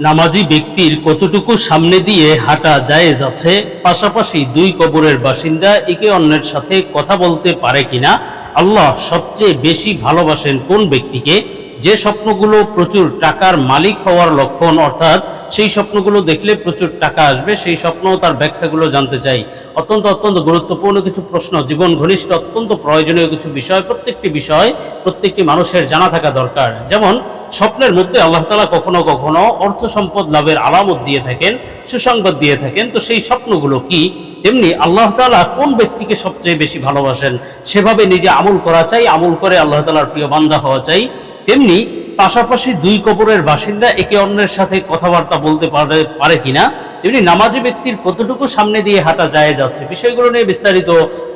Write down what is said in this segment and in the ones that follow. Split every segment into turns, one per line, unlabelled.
নামাজি ব্যক্তির কতটুকু সামনে দিয়ে হাঁটা জায়েজ আছে? পাশাপাশি দুই কবরের বাসিন্দা একে অন্যের সাথে কথা বলতে পারে কিনা? আল্লাহ সবচেয়ে বেশি ভালোবাসেন কোন ব্যক্তিকে? যে স্বপ্নগুলো প্রচুর টাকার মালিক হওয়ার লক্ষণ, অর্থাৎ সেই স্বপ্নগুলো দেখলে প্রচুর টাকা আসবে, সেই স্বপ্ন তার ব্যাখ্যাগুলো জানতে চাই। অত্যন্ত অত্যন্ত গুরুত্বপূর্ণ কিছু প্রশ্ন, জীবন ঘনিষ্ঠ, অত্যন্ত প্রয়োজনীয় কিছু বিষয়, প্রত্যেকটি বিষয় প্রত্যেকটি মানুষের জানা থাকা দরকার। যেমন, স্বপ্নের মধ্যে আল্লাহ তালা কখনো কখনো অর্থ সম্পদ লাভের আলামত দিয়ে থাকেন, সুসংবাদ দিয়ে থাকেন। তো সেই স্বপ্নগুলো কি? তেমনি আল্লাহ তালা কোন ব্যক্তিকে সবচেয়ে বেশি ভালোবাসেন? সেভাবে নিজে আমল করা চাই, আমল করে আল্লাহ তালার প্রিয় বান্ধা হওয়া চাই। তেমনি পাশাপাশি দুই কবরের বাসিন্দা একে অন্যের সাথে কথাবার্তা বলতে পারে পারে কিনা, তেমনি নামাজি ব্যক্তির কতটুকু সামনে দিয়ে হাঁটা যায় যাচ্ছে, বিষয়গুলো নিয়ে বিস্তারিত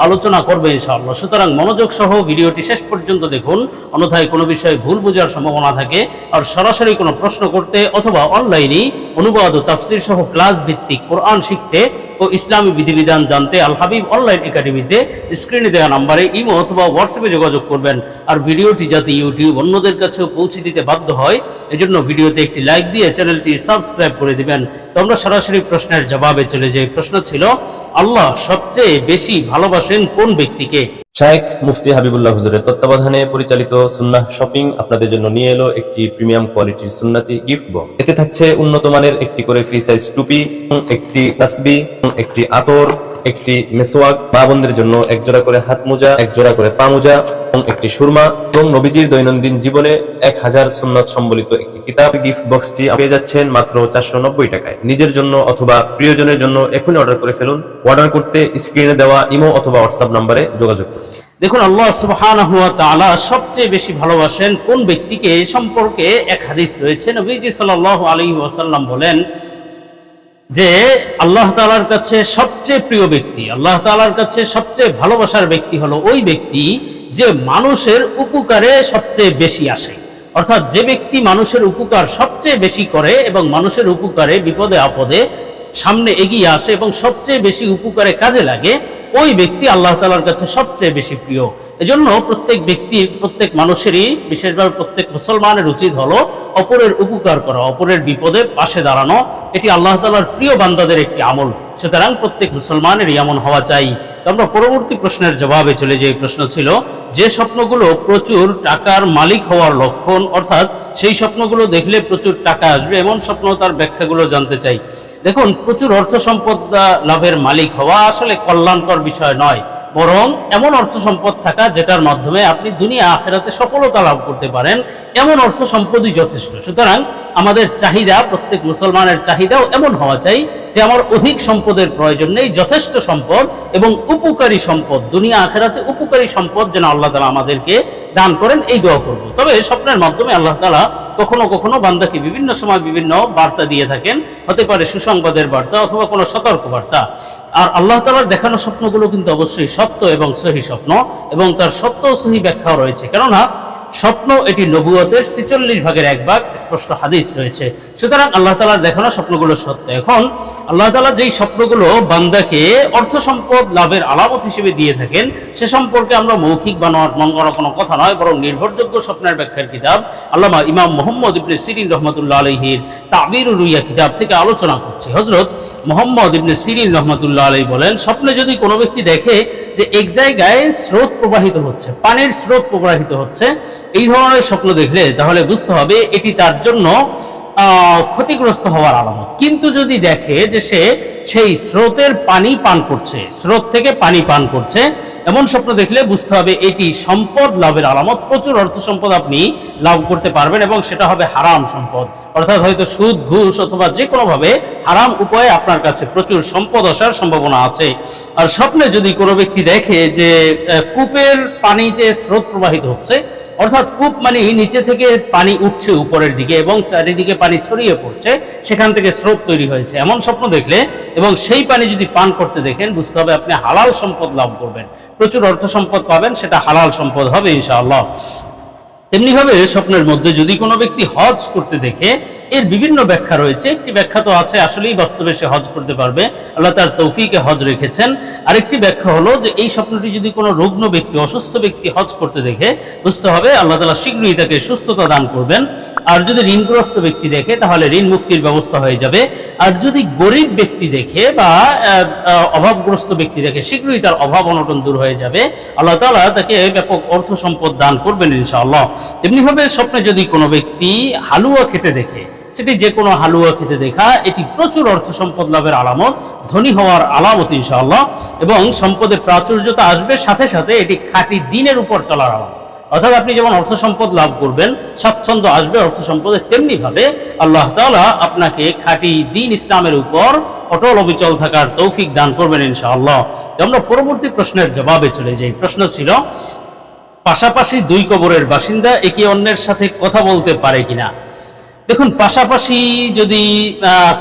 আলোচনা করবে ইনশাআল্লাহ। সুতরাং মনোযোগ সহ ভিডিওটি শেষ পর্যন্ত দেখুন, অন্যথায় কোনো বিষয়ে ভুল বোঝার সম্ভাবনা থাকে, আর সরাসরি কোনো প্রশ্ন করতে অথবা অনলাইনে অনুবাদ ও তাফসির সহ ক্লাস ভিত্তিক কোরআন শিখতে ও ইসলামী বিধিবিধান জানতে আল হাবিব অনলাইন একাডেমিতে স্ক্রিনে দেওয়া নাম্বারে ইমো অথবা হোয়াটসঅ্যাপে যোগাযোগ করবেন। আর ভিডিওটি যাতে ইউটিউব অন্যদের কাছেও পৌঁছে দিতে বাধ্য হয়, এজন্য ভিডিওতে একটি লাইক দিয়ে চ্যানেলটি সাবস্ক্রাইব করে দিবেন। তো আমরা সরাসরি প্রশ্নের জবাবে চলে যাই। প্রশ্ন ছিল, আল্লাহ সবচেয়ে বেশি ভালোবাসেন কোন ব্যক্তিকে?
শায়েখ মুফতি হাবিবুল্লাহ হুজুরের তত্ত্বাবধানে পরিচালিত সুন্নাহ শপিং আপনাদের জন্য নিয়ে এলো একটি প্রিমিয়াম কোয়ালিটির সুন্নাতি গিফট বক্স। এতে থাকছে উন্নত মানের একটি করে ফ্রি সাইজ টুপি, একটি তাসবি, একটি আতর একটি মেসোয়াক মা বোনদের জন্য এক জোড়া করে হাত মোজা এক জোড়া করে পা মোজা এবং একটি সুরমা এবং নবীজির দৈনন্দিন জীবনে এক হাজার সুন্নত সম্বলিত একটি কিতাব। গিফট বক্সটি পেয়ে যাচ্ছেন মাত্র চারশো নব্বই টাকায়। নিজের জন্য অথবা প্রিয়জনের জন্য এখনই অর্ডার করে ফেলুন। অর্ডার করতে স্ক্রিনে দেওয়া ইমো অথবা হোয়াটসঅ্যাপ নাম্বারে যোগাযোগ করুন।
দেখুন, আল্লাহ তাআলা সবচেয়ে বেশি ভালোবাসেন কোন ব্যক্তিকে? সম্পর্কে এক হাদিস রয়েছে। নবীজি সাল্লাল্লাহু আলাইহি ওয়াসাল্লাম বলেন যে আল্লাহ তালার কাছে সবচেয়ে প্রিয় ব্যক্তি, আল্লাহ তালার কাছে সবচেয়ে ভালোবাসার ব্যক্তি হলো ওই ব্যক্তি যে মানুষের উপকারে সবচেয়ে বেশি আসে। অর্থাৎ যে ব্যক্তি মানুষের উপকার সবচেয়ে বেশি করে এবং মানুষের উপকারে বিপদে আপদে সামনে এগিয়ে আসে এবং সবচেয়ে বেশি উপকারে কাজে লাগে, ওই ব্যক্তি আল্লাহ তালার কাছে সবচেয়ে বেশি প্রিয়। এজন্য প্রত্যেক ব্যক্তি, প্রত্যেক মানুষেরই, বিশেষভাবে প্রত্যেক মুসলমানের উচিত হলো অপরের উপকার করা, অপরের বিপদে পাশে দাঁড়ানো। এটি আল্লাহ তালার প্রিয় বান্দাদের একটি আমল। সুতরাং প্রত্যেক মুসলমানের এমন হওয়া চাই। আমরা পরবর্তী প্রশ্নের জবাবে চলে যে প্রশ্ন ছিল, যে স্বপ্নগুলো প্রচুর টাকার মালিক হওয়ার লক্ষণ, অর্থাৎ সেই স্বপ্নগুলো দেখলে প্রচুর টাকা আসবে, এমন স্বপ্ন তার ব্যাখ্যাগুলো জানতে চাই। দেখুন, প্রচুর অর্থ সম্পদ লাভের মালিক হওয়া আসলে কল্যাণকর বিষয় নয়। বরং এমন অর্থ সম্পদ থাকা যেটার মাধ্যমে আপনি দুনিয়া আখেরাতে সফলতা লাভ করতে পারেন, এমন অর্থ সম্পদই যথেষ্ট। সুতরাং আমাদের চাহিদা, প্রত্যেক মুসলমানের চাহিদাও এমন হওয়া চাই যে আমার অধিক সম্পদের প্রয়োজন নেই, যথেষ্ট সম্পদ এবং উপকারী সম্পদ, দুনিয়া আখেরাতে উপকারী সম্পদ যেন আল্লাহ তালা আমাদেরকে দান করেন, এই দোয়া করব। তবে স্বপ্নের মাধ্যমে আল্লাহ তালা কখনো কখনো বান্দাকে বিভিন্ন সময় বিভিন্ন বার্তা দিয়ে থাকেন, হতে পারে সুসংবাদের বার্তা অথবা কোনো সতর্ক বার্তা আর আল্লাহ তালার দেখানো স্বপ্নগুলো কিন্তু অবশ্যই সত্য এবং সহি স্বপ্ন এবং তার সত্য সহি ব্যাখ্যাও রয়েছে। কেননা স্বপ্ন এটি নবুয়তের ছিচল্লিশ ভাগের এক ভাগ স্পষ্ট হাদিস রয়েছে। সুতরাং আল্লাহ তালার দেখানো স্বপ্নগুলো সত্য। এখন আল্লাহ তালা যেই স্বপ্নগুলো বান্দাকে অর্থ সম্পদ লাভের আলামত হিসেবে দিয়ে থাকেন, সে সম্পর্কে আমরা মৌখিক বানোয়ার মন করা কোনো কথা নয়, বরং নির্ভরযোগ্য স্বপ্নের ব্যাখ্যার কিতাব আল্লামা ইমাম মোহাম্মদ ইবনে সিরিন রহমতুল্লাহ আলহির তাবির রুইয়া কিতাব থেকে আলোচনা করছি। হজরত মোহাম্মদ ইবনে সিরিন রহমতুল্লাহ আলহী বলেন, স্বপ্নে যদি কোনো ব্যক্তি দেখে যে এক জায়গায় স্রোত প্রবাহিত হচ্ছে, পানির স্রোত প্রবাহিত হচ্ছে এই ধরনের স্বপ্ন দেখলে তাহলে বুঝতে হবে এটি তার জন্য ক্ষতিগ্রস্ত হওয়ার আলামত। কিন্তু যদি দেখে যে সে সেই স্রোতের পানি পান করছে, স্রোত থেকে পানি পান করছে, এমন স্বপ্ন দেখলে বুঝতে হবে এটি সম্পদ লাভের আলামত। প্রচুর অর্থ সম্পদ আপনি লাভ করতে পারবেন এবং সেটা হবে হারাম সম্পদ। অর্থাৎ হয়তো সুদ, ঘুষ অথবা যে কোনোভাবে হারাম উপায়ে আপনার কাছে প্রচুর সম্পদ আসার সম্ভাবনা আছে। আর স্বপ্নে যদি কোনো ব্যক্তি দেখে যে কূপের পানিতে স্রোত প্রবাহিত হচ্ছে, অর্থাৎ কূপ মানে নিচে থেকে পানি উঠছে উপরের দিকে এবং চারিদিকে পানি ছড়িয়ে পড়ছে, সেখান থেকে স্রোত তৈরি হয়েছে। এমন স্বপ্ন দেখলে এবং সেই পানি যদি পান করতে দেখেন, বুঝতে হবে আপনি হালাল সম্পদ লাভ করবেন। প্রচুর অর্থ সম্পদ পাবেন, সেটা হালাল সম্পদ হবে ইনশাআল্লাহ। তেমনিভাবে স্বপ্নের মধ্যে যদি কোনো ব্যক্তি হজ করতে দেখে এর বিভিন্ন ব্যাখ্যা রয়েছে। একটি ব্যাখ্যা তো আছে, আসলেই বাস্তবে সে হজ করতে পারবে। আল্লাহ তার তৌফিকে হজ রেখেছেন। আরেকটি ব্যাখ্যা হলো যে, এই স্বপ্নটি যদি কোনো রুগ্ন ব্যক্তি, অসুস্থ ব্যক্তি হজ করতে দেখে, বুঝতে হবে আল্লাহ তালা শীঘ্রই তাকে সুস্থতা দান করবেন। আর যদি ঋণগ্রস্ত ব্যক্তি দেখে, তাহলে ঋণ মুক্তির ব্যবস্থা হয়ে যাবে। আর যদি গরিব ব্যক্তি দেখে বা অভাবগ্রস্ত ব্যক্তি দেখে, শীঘ্রই তার অভাব অনটন দূর হয়ে যাবে। আল্লাহ তালা তাকে ব্যাপক অর্থ সম্পদ দান করবেন ইনশাআল্লাহ। তেমনিভাবে স্বপ্নে যদি কোনো ব্যক্তি হালুয়া খেতে দেখে সেটি যে কোনো হালুয়া খেতে দেখা, এটি প্রচুর অর্থ সম্পদ লাভের আলামত, ধনী হওয়ার আলামত ইনশাআল্লাহ, এবং সম্পদের প্রাচুর্যতা আসবে সাথে সাথে এটি খাঁটি দিনের উপর চলার আলামত। অর্থাৎ আপনি যেমন অর্থ সম্পদ লাভ করবেন, স্বাচ্ছন্দ্য আসবে অর্থ সম্পদে তেমনি ভাবে, আল্লাহ তাআলা আপনাকে খাঁটি দিন ইসলামের উপর অটল অবিচল থাকার তৌফিক দান করবেন ইনশাআল্লাহ। আমরা পরবর্তী প্রশ্নের জবাবে চলে যাই। প্রশ্ন ছিল, পাশাপাশি দুই কবরের বাসিন্দা একে অন্যের সাথে কথা বলতে পারে কিনা? দেখুন, পাশাপাশি যদি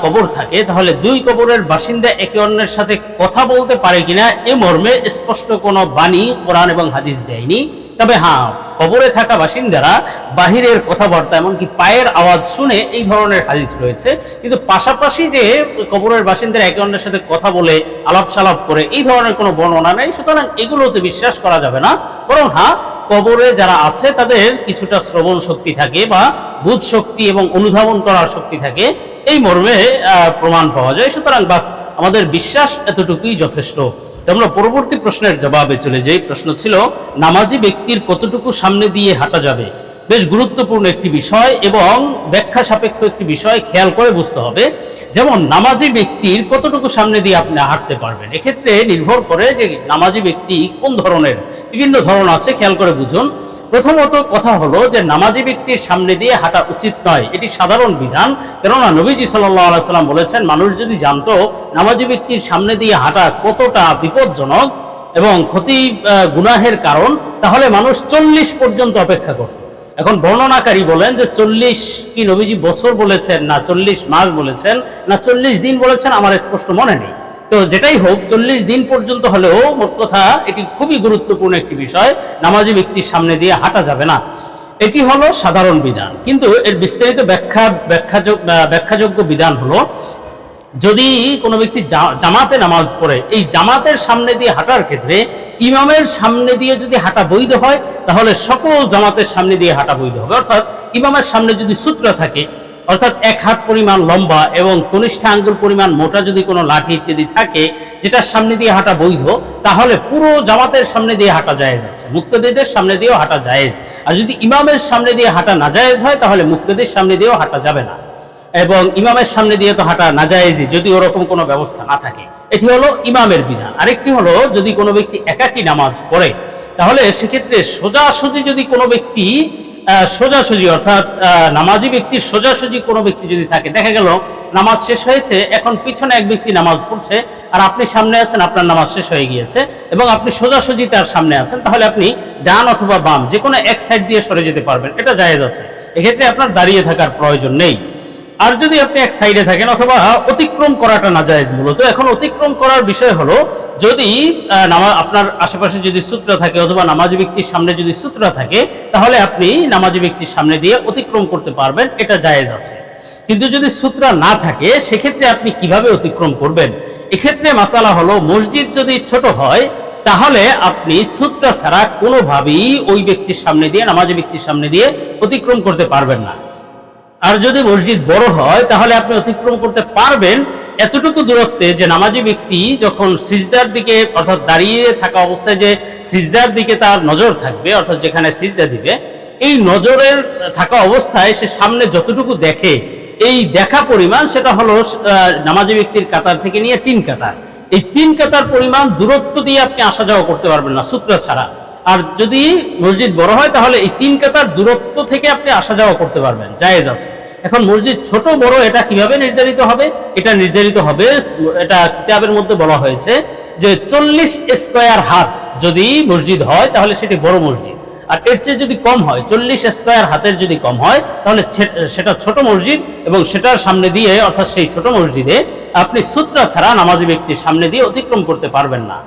কবর থাকে, তাহলে দুই কবরের বাসিন্দা একে অন্যের সাথে কথা বলতে পারে কিনা এ মর্মে স্পষ্ট কোনো বাণী কোরআন এবং হাদিস দেয়নি। তবে হ্যাঁ কবরে থাকা বাসিন্দারা বাহিরের কথাবার্তা এমনকি পায়ের আওয়াজ শুনে এই ধরনের হাদিস রয়েছে। কিন্তু পাশাপাশি যে কবরের বাসিন্দারা একে অন্যের সাথে কথা বলে আলাপ সালাপ করে, এই ধরনের কোনো বর্ণনা নেই। সুতরাং এগুলোতে বিশ্বাস করা যাবে না। বরং হ্যাঁ কবরে যারা আছে, তাদের কিছুটা শ্রবণ শক্তি থাকে বা বুধ শক্তি এবং অনুধাবন করার শক্তি থাকে। এই মর্মে প্রমাণ পাওয়া যায়। সুতরাং বাস, আমাদের বিশ্বাস এতটুকুই যথেষ্ট। আমরা পরবর্তী প্রশ্নের জবাবে চলে যাই। প্রশ্ন ছিল, নামাজি ব্যক্তির কতটুকু সামনে দিয়ে হাঁটা যাবে? বেশ গুরুত্বপূর্ণ একটি বিষয় এবং ব্যাখ্যা সাপেক্ষ একটি বিষয় খেয়াল করে বুঝতে হবে, যেমন নামাজি ব্যক্তির কতটুকু সামনে দিয়ে আপনি হাঁটতে পারবেন। এক্ষেত্রে নির্ভর করে যে নামাজি ব্যক্তি কোন ধরনের, বিভিন্ন ধরন আছে, খেয়াল করে বুঝুন। প্রথমত কথা হলো যে নামাজি ব্যক্তির সামনে দিয়ে হাঁটা উচিত নয়, এটি সাধারণ বিধান। কেননা নবীজি সাল্লাহ আলাইসাল্লাম বলেছেন, মানুষ যদি জানতো নামাজি ব্যক্তির সামনে দিয়ে হাঁটা কতটা বিপজ্জনক এবং ক্ষতি গুনাহের কারণ, তাহলে মানুষ চল্লিশ পর্যন্ত অপেক্ষা করত। এখন বর্ণনাকারী বলেন যে চল্লিশ কি নবীজি বছর বলেছেন না চল্লিশ মাস বলেছেন না চল্লিশ দিন বলেছেন আমার স্পষ্ট মনে নেই। তো যেটাই হোক, চল্লিশ দিন পর্যন্ত হলেও মোট কথা এটি খুবই গুরুত্বপূর্ণ একটি বিষয়। নামাজি ব্যক্তির সামনে দিয়ে হাঁটা যাবে না। এটি হলো সাধারণ বিধান। কিন্তু এর বিস্তারিত ব্যাখ্যা ব্যাখ্যাযোগ ব্যাখ্যাযোগ্য বিধান হলো, যদি কোনো ব্যক্তি জামাতে নামাজ পড়ে, এই জামাতের সামনে দিয়ে হাঁটার ক্ষেত্রে ইমামের সামনে দিয়ে যদি হাঁটা বৈধ হয়, তাহলে সকল জামাতের সামনে দিয়ে হাঁটা বৈধ হবে। অর্থাৎ ইমামের সামনে যদি সূত্র থাকে, অর্থাৎ এক হাত পরিমাণ লম্বা এবং কনিষ্ঠ আঙ্গুল পরিমাণ মোটা যদি কোনো লাঠি ইত্যাদি থাকে, যেটার সামনে দিয়ে হাঁটা বৈধ, তাহলে পুরো জামাতের সামনে দিয়ে হাঁটা জায়েজ আছে। মুক্তদের সামনে দিয়েও হাঁটা জায়েজ। আর যদি ইমামের সামনে দিয়ে হাঁটা নাজায়েজ হয়, তাহলে মুক্তদের সামনে দিয়েও হাঁটা যাবে না। এবং ইমামের সামনে দিয়ে তো হাঁটা নাজায়েজই, যদি ওরকম কোনো ব্যবস্থা না থাকে। এটি হলো ইমামের বিধান। আরেকটি হলো, যদি কোনো ব্যক্তি একাকী নামাজ পড়ে, তাহলে সেক্ষেত্রে সোজাসুজি যদি কোনো ব্যক্তি সোজাসুজি অর্থাৎ নামাজি ব্যক্তির সোজাসুজি কোনো ব্যক্তি যদি থাকে, দেখা গেল নামাজ শেষ হয়েছে, এখন পিছনে এক ব্যক্তি নামাজ পড়ছে, আর আপনি সামনে আছেন, আপনার নামাজ শেষ হয়ে গিয়েছে, এবং আপনি সোজাসুজি তার সামনে আছেন, তাহলে আপনি ডান অথবা বাম যে কোনো এক সাইড দিয়ে সরে যেতে পারবেন। এটা জায়েজ আছে। এক্ষেত্রে আপনার দাঁড়িয়ে থাকার প্রয়োজন নেই। আর যদি আপনি এক সাইডে থাকেন অথবা অতিক্রম করাটা না যায় মূলত, এখন অতিক্রম করার বিষয় হলো যদি নামা- আপনার আশেপাশে যদি সূত্র থাকে অথবা নামাজি ব্যক্তির সামনে যদি সূত্র থাকে, তাহলে আপনি নামাজি ব্যক্তির সামনে দিয়ে অতিক্রম করতে পারবেন, এটা জায়েজ আছে। কিন্তু যদি সূত্র না থাকে, সেক্ষেত্রে আপনি কীভাবে অতিক্রম করবেন? এক্ষেত্রে মাসালা হলো, মসজিদ যদি ছোট হয়, তাহলে আপনি সূত্র ছাড়া কোনোভাবেই ওই ব্যক্তির সামনে দিয়ে, নামাজি ব্যক্তির সামনে দিয়ে অতিক্রম করতে পারবেন না। আর যদি মসজিদ বড় হয়, তাহলে আপনি অতিক্রম করতে পারবেন এতটুকু দূরত্বে যে নামাজি ব্যক্তি যখন সিজদার দিকে অর্থাৎ দাঁড়িয়ে থাকা অবস্থায় যে সিজদার দিকে তার নজর থাকবে, অর্থাৎ যেখানে সিজদা দিবে, এই নজরের থাকা অবস্থায় সে সামনে যতটুকু দেখে, এই দেখা পরিমাণ সেটা হলো নামাজি ব্যক্তির কাতার থেকে নিয়ে তিন কাতার। এই তিন কাতার পরিমাণ দূরত্ব দিয়ে আপনি আসা যাওয়া করতে পারবেন না, সূত্র ছাড়া। আর যদি মসজিদ বড় হয়, তাহলে এই তিন কাতার দূরত্ব থেকে আপনি আসা যাওয়া করতে পারবেন, জায়েজ আছে। এখন মসজিদ ছোট, বড়, এটা কীভাবে নির্ধারিত হবে? এটা নির্ধারিত হবে, এটা কিতাবের মধ্যে বলা হয়েছে যে চল্লিশ স্কোয়ার হাত যদি মসজিদ হয়, তাহলে সেটি বড় মসজিদ। আর এর চেয়ে যদি কম হয়, চল্লিশ স্কোয়ার হাতের যদি কম হয়, তাহলে সেটা ছোট মসজিদ এবং সেটার সামনে দিয়ে, অর্থাৎ সেই ছোট মসজিদে আপনি সূত্রা ছাড়া নামাজি ব্যক্তির সামনে দিয়ে অতিক্রম করতে পারবেন না।